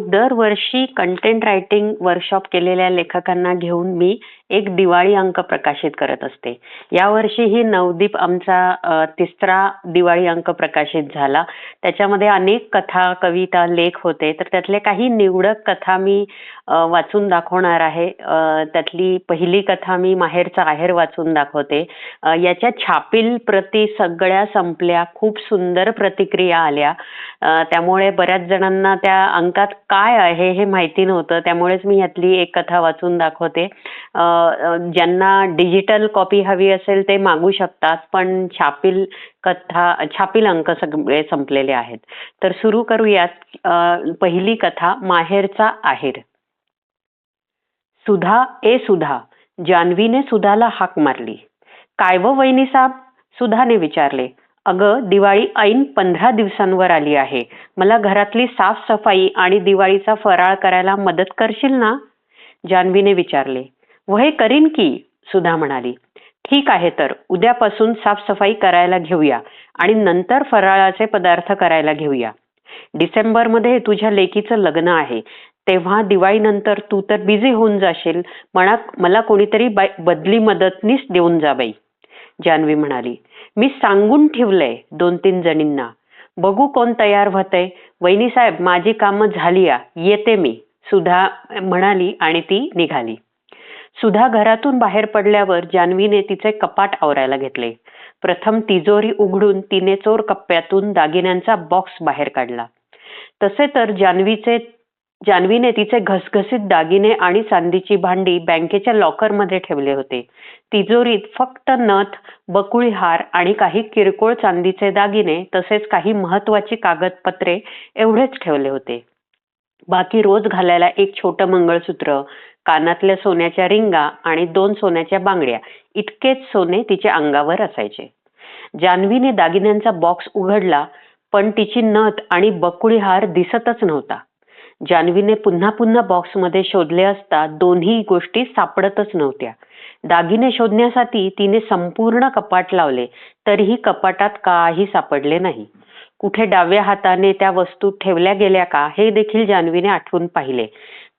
दरवर्षी content writing workshop केलेल्या लेखकांना घेऊन मी एक दिवाळी अंक प्रकाशित करत असते. यावर्षीही नवदीप आमचा तिसरा दिवाळी अंक प्रकाशित झाला. त्याच्यामध्ये अनेक कथा कविता लेख होते. तर त्यातले काही निवडक कथा मी अ, वाचून दाखवणार आहे. अ, त्यातली पहिली कथा मी माहेरचा आहेर वाचून दाखवते. अ, याच्या छापील प्रती सगळ्या संपल्या. खूप सुंदर प्रतिक्रिया आल्या. अ, त्यामुळे बऱ्याच जणांना त्या अंकात काय आहे हे माहिती नव्हतं. त्यामुळेच मी यातली एक कथा वाचून दाखवते. अ, अ, ज्यांना डिजिटल कॉपी हवी असेल ते मागू शकतात पण छापील कथा छापील अंक सगळे संपलेले आहेत. तर सुरू करूयात. अ, पहिली कथा माहेरचा आहेर. सुधा ए सुधा जान्हवीने सुधाला हाक मारली. काय व वहिनी साब? सुधाने विचारले. अगं दिवाळी ऐन पंधरा दिवसांवर आली आहे. मला घरातली साफसफाई आणि दिवाळीचा फराळ करायला मदत करशील ना? जान्हवीने विचारले. वय करीन की? सुधा म्हणाली. ठीक आहे तर उद्यापासून साफसफाई करायला घेऊया आणि नंतर फराळाचे पदार्थ करायला घेऊया. डिसेंबरमध्ये तुझ्या लेकीचं लग्न आहे. तेव्हा दिवाळीनंतर तू तर बिझी होऊन जाशील. म्हणा मला कोणीतरी बाय- बदली मदतनीस देऊन जा बाई. जान्हवी म्हणाली मी सांगून ठेवलंय दोन तीन जणींना. बघू कोण तयार होतंय वहिनी साहेब माझी कामं झाली या. येते मी. सुधा म्हणाली आणि ती निघाली. सुधा घरातून बाहेर पडल्यावर जान्हवीने तिचे कपाट आवरायला घेतले. प्रथम तिजोरी उघडून तिने चोर कप्प्यातून दागिन्यांचा बॉक्स बाहेर काढला. तसे तर जान्हवीचे जान्हवीने तिचे घसघसीत दागिने आणि चांदीची भांडी बँकेच्या लॉकरमध्ये ठेवले होते. तिजोरीत फक्त नथ बकुळी हार आणि काही किरकोळ चांदीचे दागिने तसेच काही महत्वाची कागदपत्रे एवढेच ठेवले होते. बाकी रोज घालायला एक छोटं मंगळसूत्र कानातल्या सोन्याच्या रिंगा आणि दोन सोन्याच्या बांगड्या इतकेच सोने तिच्या अंगावर असायचे. जान्हवीने दागिन्यांचा बॉक्स उघडला पण तिची नथ आणि बकुळी हार दिसतच नव्हता. जान्हवीने पुन्हा पुन्हा बॉक्समध्ये शोधले असता दोन्ही गोष्टी सापडतच नव्हत्या. दागिने शोधण्यासाठी तिने संपूर्ण कपाट लावले तरीही कपाटात काही सापडले नाही. कुठे डाव्या हाताने त्या वस्तू ठेवल्या गेल्या का हे देखील जान्हवीने आठवून पाहिले.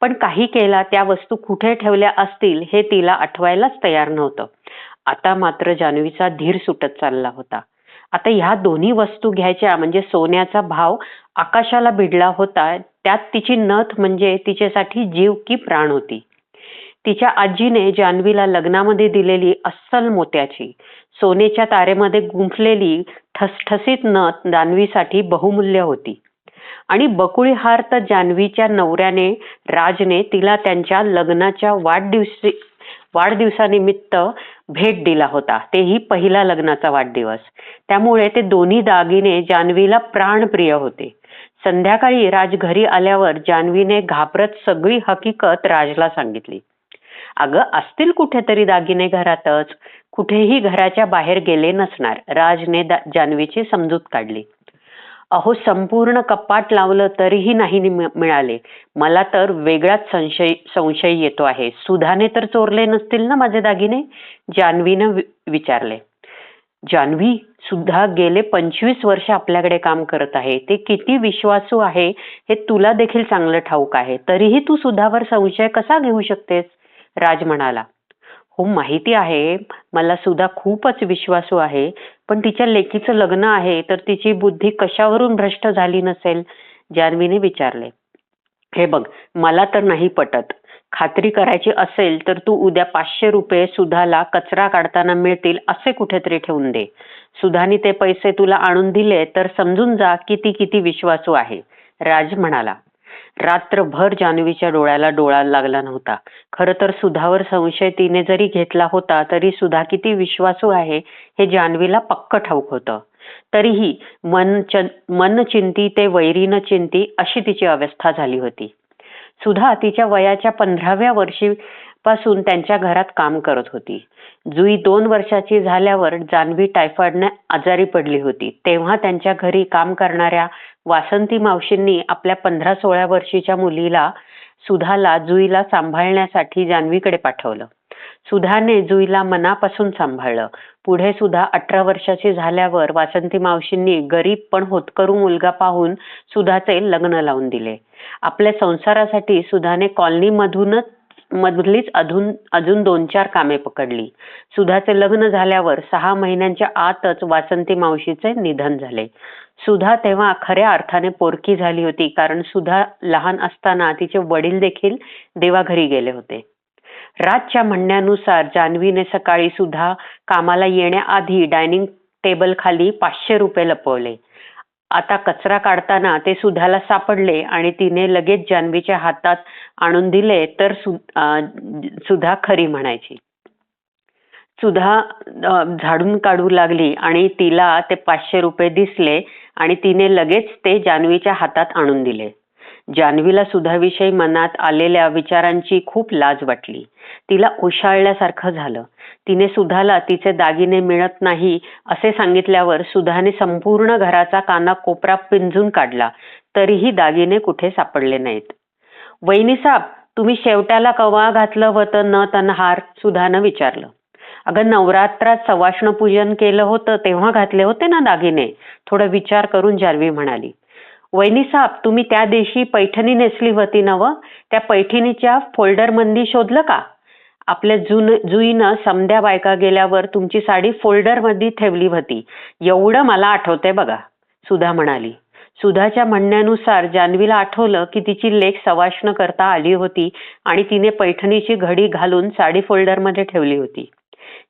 पण काही केला त्या वस्तू कुठे ठेवल्या असतील हे तिला आठवायलाच तयार नव्हतं. आता मात्र जान्हवीचा धीर सुटत चालला होता. आता ह्या दोन्ही वस्तू घ्यायच्या म्हणजे सोन्याचा भाव आकाशाला भिडला होता त्यात तिची नथ म्हणजे तिच्यासाठी जीव की प्राण होती. तिच्या आजीने जान्हवीला लग्नामध्ये दिलेली अस्सल मोत्याची सोन्याच्या तारेमध्ये गुंफलेली ठसठसीत नथ जान्हवीसाठी बहुमूल्य होती. आणि बकुळी हार तर जान्हवीच्या नवऱ्याने राजने तिला त्यांच्या लग्नाच्या वाढदिवशी वाढदिवसानिमित्त भेट दिला होता. तेही पहिला लग्नाचा वाढदिवस. त्यामुळे ते दोन्ही दागिने जान्हवीला प्राणप्रिय होते. संध्याकाळी राज घरी आल्यावर जान्हवीने घाबरत सगळी हकीकत राजला सांगितली. अगं असतील कुठेतरी दागिने घरातच. कुठेही घराच्या बाहेर गेले नसणार राजने जान्हवीची समजूत काढली. अहो संपूर्ण कपाट लावलं तरीही नाही मिळाले. मला तर वेगळाच संशय संशय येतो आहे. सुधाने तर चोरले नसतील ना माझे दागिने? जान्हवीनं वि- विचारले. जान्हवी सुद्धा गेले पंचवीस वर्ष आपल्याकडे काम करत आहे. ते किती विश्वासू आहे हे तुला देखील चांगलं ठाऊक आहे. तरीही तू सुद्धावर संशय कसा घेऊ शकतेस? राज म्हणाला. हो माहिती आहे. मला सुद्धा खूपच विश्वासू आहे. पण तिच्या लेकीचं लग्न आहे तर तिची बुद्धी कशावरून भ्रष्ट झाली नसेल? जान्हवीने विचारले. हे बघ मला तर नाही पटत. खात्री करायची असेल तर तू उद्या पाचशे रुपये सुधाला कचरा काढताना मिळतील असे कुठेतरी ठेवून दे. सुधाने ते पैसे तुला आणून दिले तर समजून जा की ती किती विश्वासू आहे. राज म्हणाला. रात्रभर जान्हवीच्या डोळ्याला डोळा लागला नव्हता. खरं तर सुधावर संशय तिने जरी घेतला होता तरी सुधा किती विश्वासू आहे हे जान्हवीला पक्क ठाऊक होतं. तरीही मन च- मन चिंती ते वैरी न चिंती अशी तिची अवस्था झाली होती. सुधा तिच्या वयाच्या पंधराव्या वर्षी पासून त्यांच्या घरात काम करत होती. जुई दोन वर्षाची झाल्यावर जान्हवी टायफॉइडने आजारी पडली होती. तेव्हा त्यांच्या घरी काम करणाऱ्या वासंती मावशींनी आपल्या पंधरा सोळा वर्षीच्या मुलीला सुधाला जुईला सांभाळण्यासाठी जान्हवीकडे पाठवलं. सुधाने जुईला मनापासून सांभाळलं. पुढे सुद्धा अठरा वर्षाची झाल्यावर वासंती मावशींनी गरीब पण होतकरू मुलगा पाहून सुधाचे लग्न लावून दिले. आपल्या संसारासाठी सुधाने कॉलनीमधूनच मधलीच अधून अजून दोन चार कामे पकडली. सुधाचे लग्न झाल्यावर सहा महिन्यांच्या आतच वासंती मावशीचे निधन झाले. सुधा तेव्हा खऱ्या अर्थाने पोरकी झाली होती कारण सुधा लहान असताना तिचे वडील देखील देवाघरी गेले होते. राजच्या म्हणण्यानुसार जान्हवीने सकाळी सुद्धा कामाला येण्याआधी डायनिंग टेबल खाली पाचशे रुपये लपवले. आता कचरा काढताना ते सुधाला सापडले आणि तिने लगेच जान्हवीच्या हातात आणून दिले तर सु सुधा खरी म्हणायची. सुधा झाडून काढू लागली आणि तिला ते पाचशे रुपये दिसले आणि तिने लगेच ते जान्हवीच्या हातात आणून दिले. जान्हवीला सुधाविषयी मनात आलेल्या विचारांची खूप लाज वाटली. तिला ओशाळल्यासारखं झालं. तिने सुधाला तिचे दागिने मिळत नाही असे सांगितल्यावर सुधाने संपूर्ण घराचा काना कोपरा पिंजून काढला. तरीही दागिने कुठे सापडले नाहीत. वहिनी तुम्ही शेवट्याला कवा घातलं होतं न तनहार सुधानं विचारलं. अगं नवरात्रात सवाष्ण पूजन केलं होतं तेव्हा घातले होते ना दागिने? थोडा विचार करून जान्हवी म्हणाली. वहिनी साहेब तुम्ही त्या दिवशी पैठणी नेसली होती ना व त्या पैठणीच्या फोल्डर मंदी शोधलं का? आपल्या जुन जुईनं समध्या बायका गेल्यावर तुमची साडी फोल्डरमध्ये ठेवली होती. एवढं मला आठवतंय बघा सुधा म्हणाली. सुधाच्या म्हणण्यानुसार जान्हवीला आठवलं की तिची लेख सवाष्ण करता आली होती आणि तिने पैठणीची घडी घालून साडी फोल्डरमध्ये ठेवली होती.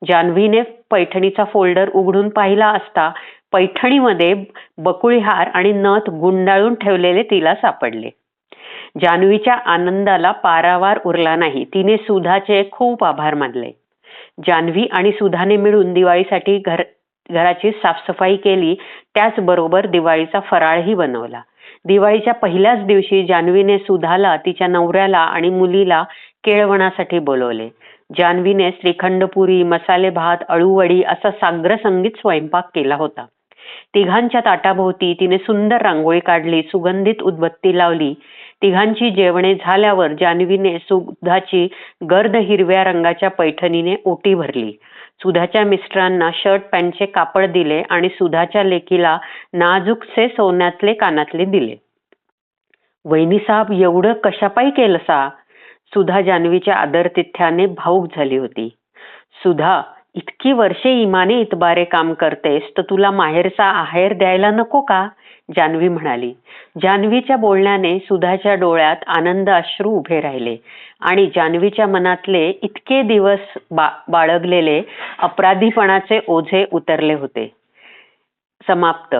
जान्हवीने पैठणीचा फोल्डर उघडून पाहिला असता पैठणीमध्ये बकुळीहार आणि नथ गुंडाळून ठेवलेले तिला सापडले. जान्हवीच्या आनंदाला पारावार उरला नाही. तिने सुधाचे खूप आभार मानले. जान्हवी आणि सुधाने मिळून दिवाळीसाठी घर घराची साफसफाई केली त्याचबरोबर दिवाळीचा फराळही बनवला. दिवाळीच्या पहिल्याच दिवशी जान्हवीने सुधाला तिच्या नवऱ्याला आणि मुलीला केळवणासाठी बोलवले. जान्हवीने श्रीखंडपुरी मसाले भात अळूवडी असा साग्र संगीत स्वयंपाक केला होता. तिघांच्या ताटाभोवती तिने सुंदर रांगोळी काढली सुगंधित उदबत्ती लावली. तिघांची जेवणे झाल्यावर जान्हवीने सुधाची गर्द हिरव्या रंगाच्या पैठणीने ओटी भरली. सुधाच्या मिस्टरांना शर्ट पॅन्टचे कापड दिले आणि सुधाच्या लेकीला नाजूकसे सोन्यातले कानातले दिले. वहिनी साहेब एवढं कशापायी केलं सा सुधा जान्हवीच्या आदरतिथ्याने भाऊक झाली होती. सुधा इतकी वर्षे इमाने इतबारे काम करतेस तर तुला माहेरचा आहेर द्यायला नको का? जान्हवी म्हणाली. जान्हवीच्या बोलण्याने सुधाच्या डोळ्यात आनंद अश्रू उभे राहिले आणि जान्हवीच्या मनातले इतके दिवस बा बाळगलेले अपराधीपणाचे ओझे उतरले होते. समाप्त.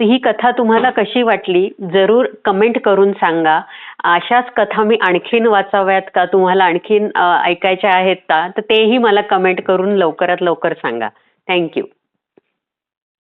ही कथा तुम्हाला कशी वाटली? जरूर कमेंट करून सांगा. अशाच कथा मी आणखीन वाचाव्यात का? तुम्हाला आणखीन ऐकायच्या आहेत का? तर तेही मला कमेंट करून लवकरात लवकर सांगा. थँक्यू